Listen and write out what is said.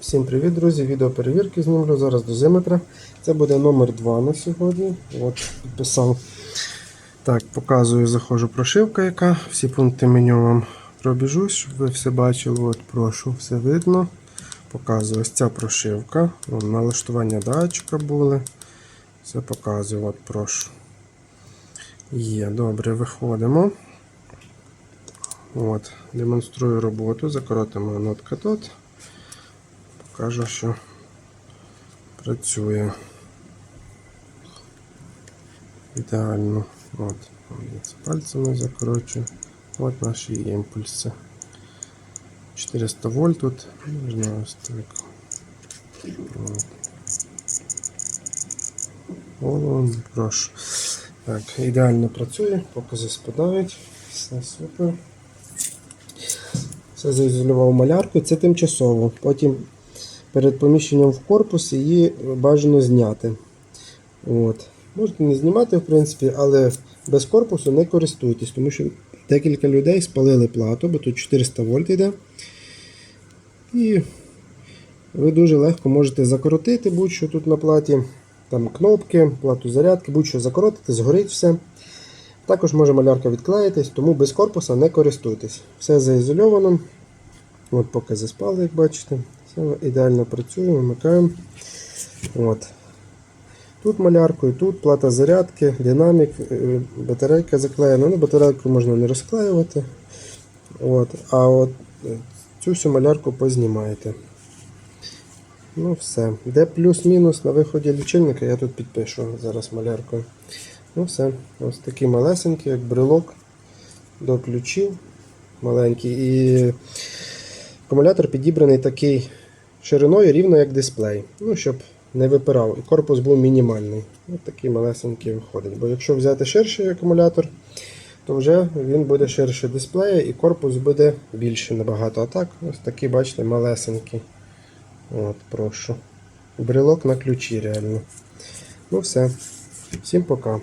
Всім привіт, друзі! Відео перевірки знімлю зараз дозиметра. Це буде номер 2 на сьогодні. От, підписав. Так, показую, заходжу прошивка, яка. Всі пункти меню вам пробіжусь, щоб ви все бачили. От, прошу, все видно. Показую ось ця прошивка. Вон, налаштування датчика були. Все показую, от, прошу. Є, добре, виходимо. От, демонструю роботу, закоротимо нотка тут. Покажу, що працює ідеально. От, дивіться, пальцями закорочую. От наші імпульси. 400 вольт тут. Можна ось так. От. О, прошу. Так, ідеально працює, покази спадають. Все супер. Все заізолював малярку, це тимчасово. Потім перед поміщенням в корпус її бажано зняти. От. Можете не знімати, в принципі, але без корпусу не користуйтесь, тому що декілька людей спалили плату, бо тут 400 вольт йде. І ви дуже легко можете закоротити будь-що тут на платі. Там кнопки, плату зарядки, будь-що закоротити, згорить все. Також може малярка відклеїтись, тому без корпуса не користуйтесь. Все заізольовано. От поки заспали, як бачите. Все ідеально працює, вимикаємо. От. Тут маляркою, тут плата зарядки, динамік, е, батарейка заклеєна. Ну, батарейку можна не розклеювати. От. А от е, цю всю малярку познімаєте. Ну все. Де плюс-мінус на виході лічильника, я тут підпишу зараз маляркою. Ну все. Ось такий малесенький, як брелок до ключів. Маленький. І акумулятор підібраний такий шириною рівно як дисплей. Ну, щоб не випирав. І корпус був мінімальний. Ось такий малесенький виходить. Бо якщо взяти ширший акумулятор, то вже він буде ширше дисплея і корпус буде більше набагато. А так, ось такий, бачите, малесенький. От, прошу. Брелок на ключі реально. Ну все. Всім пока.